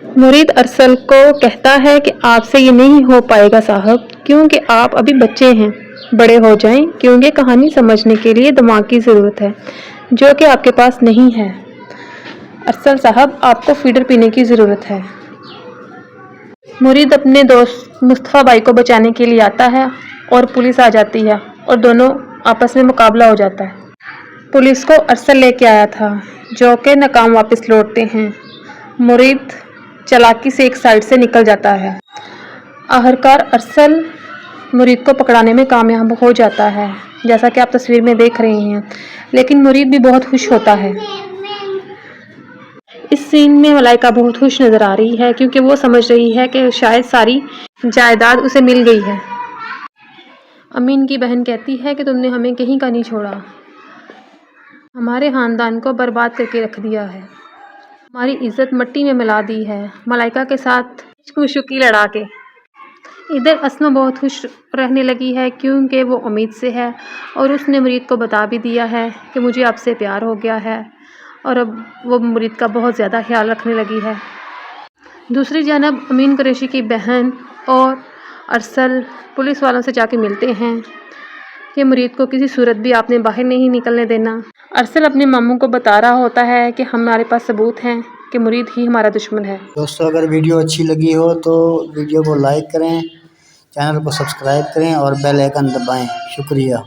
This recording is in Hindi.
मुरीद अरसल को कहता है कि आपसे ये नहीं हो पाएगा साहब, क्योंकि आप अभी बच्चे हैं। बड़े हो जाएँ, क्योंकि कहानी समझने के लिए दिमाग की ज़रूरत है, जो कि आपके पास नहीं है। अरसल साहब, आपको फीडर पीने की ज़रूरत है। मुरीद अपने दोस्त मुस्तफ़ा भाई को बचाने के लिए आता है और पुलिस आ जाती है और दोनों आपस में मुकाबला हो जाता है। पुलिस को अरसल लेके आया था, जो कि नाकाम वापस लौटते हैं। मुरीद चालाकी से एक साइड से निकल जाता है। आखिरकार अरसल मुरीद को पकड़ाने में कामयाब हो जाता है, जैसा कि आप तस्वीर में देख रहे हैं। लेकिन मुरीद भी बहुत खुश होता है। इस सीन में मलाइका बहुत खुश नज़र आ रही है, क्योंकि वो समझ रही है कि शायद सारी जायदाद उसे मिल गई है। अमीन की बहन कहती है कि तुमने हमें कहीं का नहीं छोड़ा। हमारे ख़ानदान को बर्बाद करके रख दिया है। हमारी इज़्ज़त मट्टी में मिला दी है, मलाइका के साथ खुशुकी लड़ा के इधर असमा बहुत खुश रहने लगी है क्योंकि वो उम्मीद से है और उसने मुरीद को बता भी दिया है कि मुझे आपसे प्यार हो गया है और अब वो मुरीद का बहुत ज़्यादा ख्याल रखने लगी है। दूसरी जानब अमीन कुरैशी की बहन और अरसल पुलिस वालों से जाके मिलते हैं। कि मुरीद को किसी सूरत भी आपने बाहर नहीं निकलने देना। अरसल अपने मामू को बता रहा होता है कि हमारे पास सबूत हैं कि मुरीद ही हमारा दुश्मन है। दोस्तों, अगर वीडियो अच्छी लगी हो तो वीडियो को लाइक करें, चैनल को सब्सक्राइब करें और बेल आइकन दबाएँ। शुक्रिया।